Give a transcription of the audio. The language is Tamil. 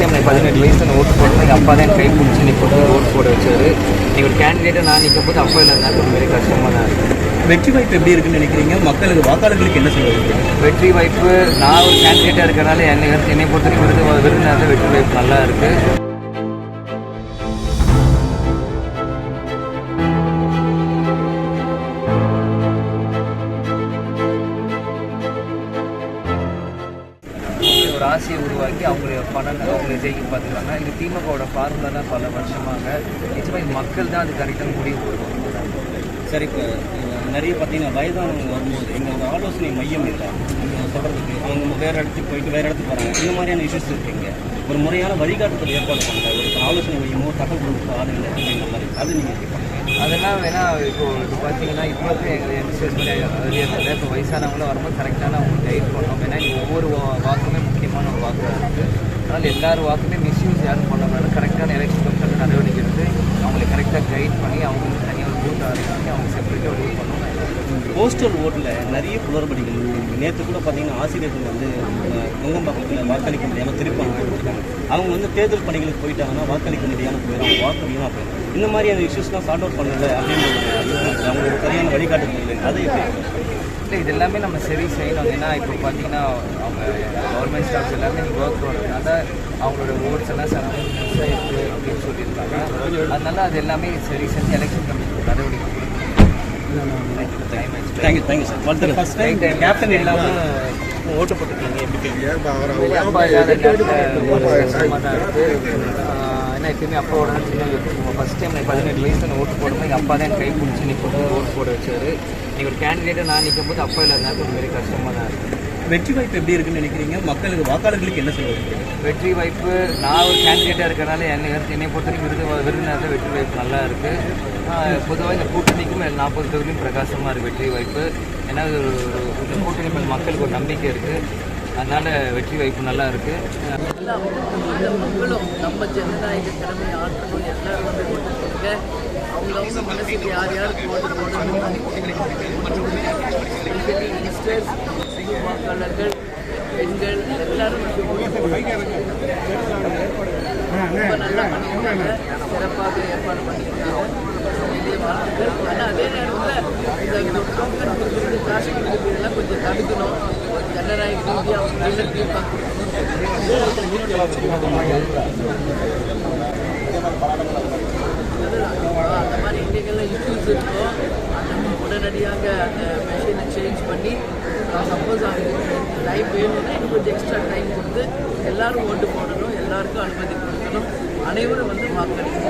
டைம் நான் பதினெட்டு வயசு ஓட்டு போடும்போது எங்கள் அப்பா தான் என் கை பிடிச்சி நீ போட்டு ஓட்டு போட வச்சாரு. நீ ஒரு கேண்டிடேட்டை நான் நிற்கும் போது அப்பா இல்லாதனால ஒரு மாதிரி கஷ்டமாக தான் இருக்குது வெற்றி வாய்ப்பு எப்படி இருக்குன்னு நினைக்கிறீங்க? மக்களுக்கு வாக்காளர்களுக்கு என்ன சொல்லுவீங்க வெற்றி வாய்ப்பு நான் ஒரு கேண்டிடேட்டாக இருக்கிறனால என்னை என்னை பொறுத்த வரைக்கும் விருது விருதுனால வெற்றி வாய்ப்பு நல்லா இருக்குது ஒரு ஆசையை உருவாக்கி அவங்களை பணம் அவங்களை ஜெயிக்க பார்த்துருக்காங்க இது திமுகவோட ஃபார்முலா பல வருஷமாக. நிச்சயமாக இது மக்கள் தான் அது கரெக்டாக முடிவு பண்ணுவாங்க சரி இப்போ நிறைய பார்த்தீங்கன்னா வயதானவங்க வரும்போது எங்கள் ஒரு ஆலோசனை மையம் இல்லை. சொல்கிறதுக்கு அவங்க வேறு இடத்துக்கு போயிட்டு வேறு இடத்துக்கு போகிறாங்க இந்த மாதிரியான இஷ்யூஸ் இருக்குங்க ஒரு முறையான வழிகாட்டுதல் ஏற்பாடு பண்ணல ஒரு ஆலோசனை மையமோ தகவல் கொடுக்க ஆள் இல்லை அப்படின்ற மாதிரி. அது நீங்கள் அதெல்லாம் வேணா இப்போ இப்போ பார்த்தீங்கன்னா இப்போ எங்கள் யங்ஸ்டர்ஸ் இல்லை இப்போ வயசானவங்களும் வரும்போது கரெக்டான அவங்க கைட் பண்ணோம் ஏன்னா ஒவ்வொரு வாக்குமே முக்கியமான ஒரு வாக்காக இருக்குது அதனால் எல்லார் வாக்குமே மிஸ்யூஸ் யாரும் பண்ணக்கூடாது. கரெக்டான எலெக்ஷன் கமிஷன் நடவடிக்கை எடுத்து அவங்களை கரெக்டாக கைட் பண்ணி அவங்களுக்கு தனியாக ஒரு பூத் ஆரம்பிச்சு அவங்க செப்பரேட்டாக ஒரு பண்ணணும். போஸ்டல் ஓட்டில் நிறைய குளறுபடிகள் நேற்று கூட பார்த்தீங்கன்னா ஆசிரியர்கள் வந்து அஹ், நுங்கம்பாக்கத்தில் வாக்களிக்க முடியாமல் திருப்பி அவங்க அவங்க வந்து தேர்தல் பணிகளுக்கு போயிட்டாங்கன்னா வாக்களிக்க முடியாமல் போயிடும். அவங்க வாக்கு வீணாக போயிடும். இந்த மாதிரியான இஷ்யூஸ்லாம் சார்ட் அவுட் பண்ணல அப்படின்னு அவங்களுக்கு சரியான வழிகாட்டுதல் இல்லை. எப்படி? இல்லை இது எல்லாமே நம்ம சரி செய்யணும். ஏன்னா இப்போ பார்த்தீங்கன்னா அவங்க கவர்மெண்ட் ஸ்டாஃப்ஸ் எல்லாமே ஒர்க் பண்ணுறதுனால அவங்களோட ஓட்ஸ் எல்லாம் சரௌண்டிங் மிஸ் ஆயிருக்கு அப்படின்னு சொல்லியிருக்காங்க. அதனால அது எல்லாமே சரி செஞ்சு எலெக்ஷன் கமிஷன் நடவடிக்கை thank you thank you sir வாழ்த்து ஃபஸ்ட் டைம் கேப்டன் இல்லாமல் ஓட்டு போட்டுருக்கீங்க எப்படி ஏன்னா எப்பயுமே அப்பாவோட சின்ன ஃபஸ்ட் டைம் நான் பதினெட்டு வயசு ஓட்டு போடும்போது எங்கள் அப்பா தான் என் கை பிடிச்சி நீ போட்டு ஓட்டு போட வச்சாரு. நீ ஒரு கேண்டிடேட்டை நான் நிற்கும் போது அப்பா இல்லாத ஒரு மாதிரி கஷ்டமாக தான் இருக்குது வெற்றி வாய்ப்பு எப்படி இருக்குன்னு நினைக்கிறீங்க? மக்களுக்கு வாக்காளர்களுக்கு என்ன சொல்லுவீங்க? வெற்றி வாய்ப்பு நான் ஒரு கேண்டிடேட்டாக இருக்கிறனால என்னை என்னை பொறுத்த வரைக்கும் விருது விருதுனால வெற்றி வாய்ப்பு நல்லா இருக்குது பொதுவாக இந்த கூட்டணிக்கும் நாற்பது தொகுதியும் பிரகாசமாக இருக்குது வெற்றி வாய்ப்பு. ஏன்னா ஒரு கூட்டணி மேல மக்களுக்கு ஒரு நம்பிக்கை இருக்குது அதனால வெற்றி வாய்ப்பு நல்லா இருக்குது எல்லா மக்களும் நம்ம ஜனநாயக கடமை ஆற்றணும் எல்லாரும் வந்து ஓட்டு போடுங்க அவங்கவுங்க மனசுக்கு யார் யாருக்கு ஓட்டு போடணும் especially சிறு வாக்காளர்கள் பெண்கள் எல்லாரும் வந்து ஓட்டு ரொம்ப நல்லா பண்ணியிருக்காங்க சிறப்பாக ஏற்பாடு பண்ணியிருக்காங்க இதே வாழ்த்துக்கள் ஆனால் அதே நேரத்தில் இந்த டோக்கன் கொடுக்குறது காசு கொடுக்குறது கொஞ்சம் தடுக்கணும். ஜனநாயக ரீதியாக அந்த மாதிரி இன்றைக்கெல்லாம் இஷ்யூஸ் இருக்கோ நம்ம உடனடியாக அந்த மெஷினை சேஞ்ச் பண்ணி சப்போஸ் அவங்களுக்கு டைம் வேணும்னா இன்னும் கொஞ்சம் எக்ஸ்ட்ரா டைம் கொடுத்து எல்லாரும் ஓட்டு போடணும் எல்லாருக்கும் அனுமதி கொடுக்கணும். அனைவரும் வந்து வாக்களிக்கணும்.